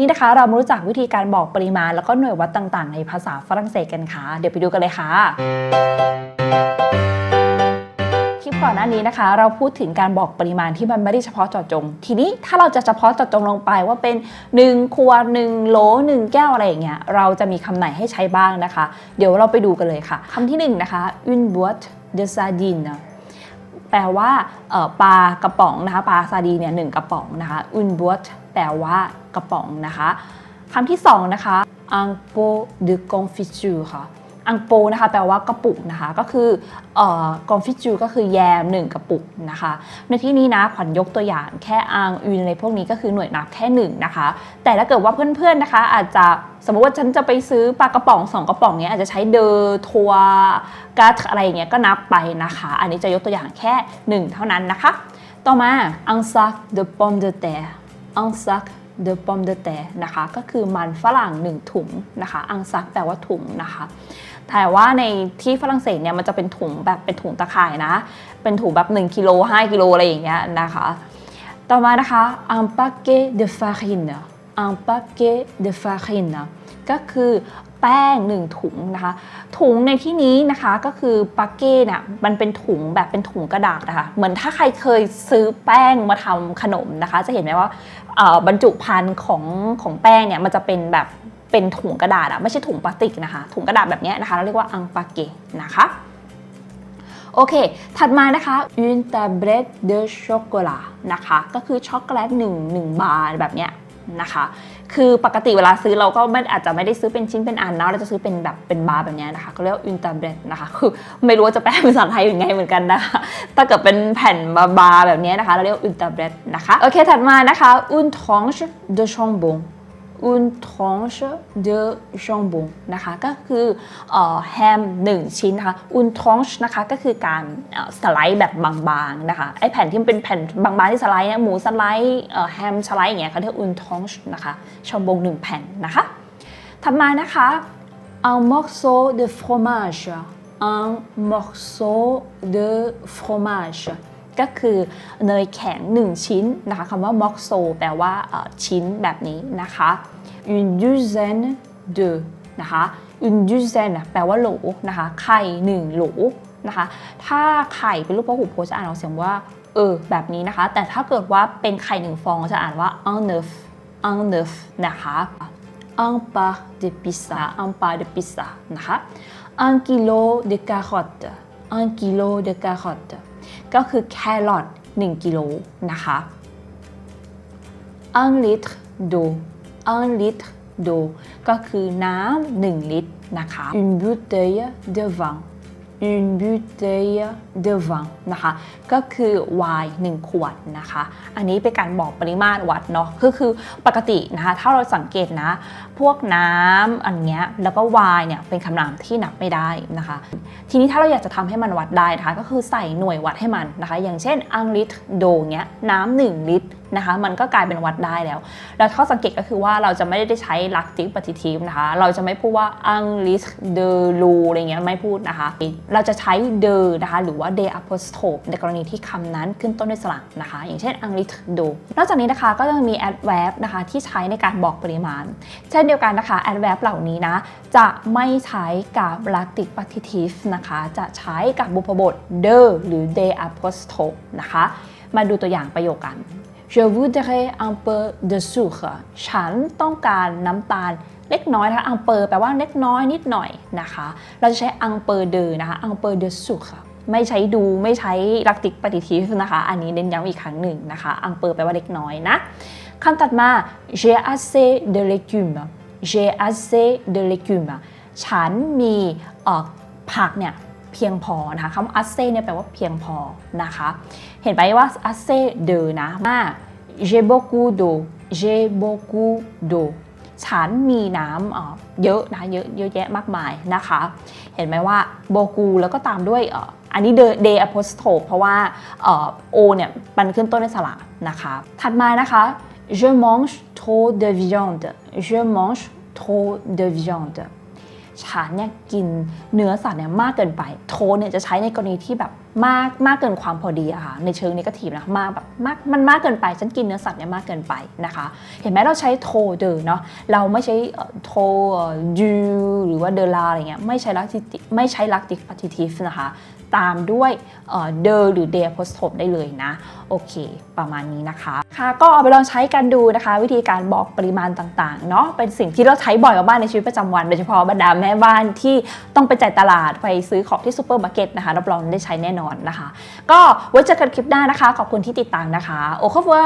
นี่นะคะเรามารู้จักวิธีการบอกปริมาณ แล้วก็หน่วยวัดต่างๆ ในภาษาฝรั่งเศสกันค่ะ เดี๋ยวไปดูกันเลยค่ะคลิปก่อนหน้านี้นะคะ เราพูดถึงการบอกปริมาณที่มันไม่ได้เฉพาะเจาะจง ทีนี้ถ้าเราจะเฉพาะเจาะจงลงไปว่าเป็น1ขว1โหล1 แก้วอะไรอย่างเงี้ยเราจะมีคำไหนให้ใช้บ้างนะคะ เดี๋ยวเราไปดูกันเลยค่ะคำที่1นะคะ une boîte de sardines แปลว่าปลากระป๋องนะคะปลาซาดีเนี่ยหนึ่งกระป๋องนะคะอุนบวตแปลว่ากระป๋องนะคะคำที่สองนะคะ un pot de confiture ค่ะ อังโปนะคะแปลว่ากระปุกนะคะก็คือออกอนฟิจูก็คือแยม 1 กระปุกนะคะ ในที่นี้นะขวัญยกตัวอย่างแค่อังอืนในพวกนี้ก็คือหน่วยนับแค่1นะคะ แต่ถ้าเกิดว่าเพื่อนๆนะคะ อาจจะสมมติว่าฉันจะไปซื้อปลากระป๋อง 2 กระป๋องเนี้ยอาจจะใช้เดอทัวกัตอะไรอย่างเงี้ยก็นับไปนะคะ อันนี้จะยกตัวอย่างแค่ 1 เท่านั้นนะคะ ต่อมา un sac de pomme de terre un sac de pomme de terre นะคะก็คือมันฝรั่ง 1 ถุงนะคะ อังซักแปลว่าถุงนะคะ แต่ว่าในที่ฝรั่งเศสเนี่ยมันจะเป็นถุงแบบเป็นถุงตะข่ายนะ เป็นถุงแบบ1กิโล5กิโลอะไรอย่างเงี้ยนะคะ ต่อมานะคะ un paquet de farine un paquet de farine ก็คือแป้ง 1 ถุงนะคะ ถุงในที่นี้นะคะก็คือปาเก้เนี่ยมันเป็นถุงแบบเป็นถุงกระดาษนะคะ เหมือนถ้าใครเคยซื้อแป้งมาทำขนมนะคะ จะเห็นไหมว่าบรรจุภัณฑ์ของของแป้งเนี่ยมันจะเป็นแบบ เป็นถุงกระดาษอะไม่ใช่ถุงพลาสติกนะคะ ถุงกระดาษแบบนี้นะคะ เราเรียกว่าอังปาเกนะคะโอเค ถัดมานะคะ une tablette de chocolat นะคะ ก็คือช็อกโกแลต1 1บาร์แบบเนี้ยนะคะ คือปกติเวลาซื้อเราก็ไม่อาจจะไม่ได้ซื้อเป็นชิ้นเป็นอันเนาะเราจะซื้อเป็นแบบเป็นบาร์แบบเนี้ยนะคะ ก็เรียกว่า une tablette นะคะ คือไม่รู้ว่าจะแปลเป็นภาษาไทยยังไงเหมือนกันนะคะ ถ้าเกิดเป็นแผ่นบาร์แบบเนี้ยนะคะ เราเรียกว่า une tablette นะคะ โอเค ถัดมานะคะ une tranche de jambon une tranche de jambon นะคะก็คืออแฮม1 ชิ้นนะคะ une tranche นะคะก็คือการสไลด์แบบบางๆนะคะไอแผ่นที่มันเป็นแผ่นบางๆที่สไลด์เนี่ยหมูสไลด์แฮมสไลด์อย่างเงี้ยเขาเรียก une tranche นะคะชอมบง 1 แผ่นนะคะถัดมานะคะ un morceau de fromage un morceau de fromage ก็คือเนยแข็ง 1 ชิ้นนะคะคำว่า morceau แปลว่าเอ่อชิ้นแบบนี้นะคะ une douzaine de นะคะ une douzaine แปลว่าโหลนะคะ ไข่ 1 โหลนะคะ ถ้าไข่เป็นรูปพหูพจน์จะอ่านออกเสียงว่าเออแบบนี้นะคะ แต่ถ้าเกิดว่าเป็นไข่หนึ่งฟองจะอ่านว่า un neuf un neuf นะคะ un pas de pizza un pas de pizza นะคะ un kilo de carotte un kilo de carotte ก็คือแครอท1กิโลนะคะ un litre d'eau un litre d'eau ก็คือน้ำ1ลิตรนะคะ une bouteille de vin une bouteille de vin นะคะ ก็คือไวน์1ขวดนะคะ อันนี้เป็นการบอกปริมาตรวัดเนาะก็คือปกตินะคะ ถ้าเราสังเกตนะ พวกน้ำอันเนี้ยแล้วก็ไวน์เนี่ยเป็นคำนามที่นับไม่ได้นะคะ ทีนี้ถ้าเราอยากจะทำให้มันวัดได้นะคะ ก็คือใส่หน่วยวัดให้มันนะคะ อย่างเช่นอังลิตรโดเนี้ยน้ำหนึ่งลิตร นะคะ มันก็กลายเป็นวัดได้แล้ว แล้วข้อสังเกตก็คือว่าเราจะไม่ได้ใช้ลักติปฏิทิฟนะคะ เราจะไม่พูดว่าอังลิตรเดลูอะไรเงี้ยไม่พูดนะคะ เราจะใช้เดนะคะหรือว่า de apostrophe ในกรณีที่คำนั้นขึ้นต้นด้วยสระนะคะ อย่างเช่นอังลิตรโดนอกจากนี้นะคะก็ยังมี adverb นะคะที่ใช้ในการบอกปริมาณ เช่นเดียวกันนะคะ adverb เหล่านี้นะจะไม่ใช้กับ lactic partitive นะคะ จะใช้กับบุพบท de หรือ de apostrophe นะคะ มาดูตัวอย่างประโยคกัน Je voudrais un peu de sucre ฉันต้องการน้ำตาลเล็กน้อยนะคะ un peu แปลว่าเล็กน้อยนิดหน่อยนะคะ เราจะใช้ un peu de นะคะ un peu de sucre ไม่ใช้ดูไม่ใช้ lactic partitive นะคะ อันนี้เน้นย้ำอีกครั้งหนึ่งนะคะ un peu แปลว่าเล็กน้อยนะคำตัดมา j'ai assez de légumes j'ai assez de légumes ฉันมีเอ่อผักเนี่ย พียงพอนะคะคำว่า assez เนี่ยแปลว่าเพียงพอนะคะ เห็นไปว่า assez de นะมา j'ai beaucoup d'eau j'ai beaucoup d'eau ฉันมีน้ำเยอะนะเยอะเยอะแยะมากมายนะคะ เห็นไหมว่า beaucoup แล้วก็ตามด้วยอันนี้ de de apostrophe เพราะว่าเอ่อ o เนี่ยมันขึ้นต้นด้วยสระนะคะ ถัดมานะคะ je mange trop de viande je mange trop de viande ฉันเนี่ยกินเนื้อสัตว์เนี่ยมากเกินไป โทเนี่ยจะใช้ในกรณีที่แบบมากมากเกินความพอดีอะค่ะในเชิงนิเกทีฟนะมากแบบมากมันมากเกินไป ฉันกินเนื้อสัตว์เนี่ยมากเกินไปนะคะ เห็นไหมเราใช้โทเดอเนาะเราไม่ใช้โทยูหรือว่าเดลาอะไรเงี้ยไม่ใช้ลักติไม่ใช้ลักติปฏิทิฟนะคะ ตามด้วยเดอหรือเด p โพส m ได้เลยนะ โอเค ประมาณนี้นะคะ ค่ะก็เอาไปลองใช้กันดูนะคะ วิธีการบอกปริมาณต่างๆเนาะเป็นสิ่งที่เราใช้บ่อยกับบ้านในชีวิตประจำวัน โดยเฉพาะบรรดาแม่บ้านที่ต้องไปจ่ายตลาดไปซื้อของที่ซูเปอร์มาร์เก็ตนะคะรับรองได้ใช้แน่นอนนะคะ ก็ไว้เจอกันคลิปหน้านะคะ ขอบคุณที่ติดตามนะคะ โอเคว่า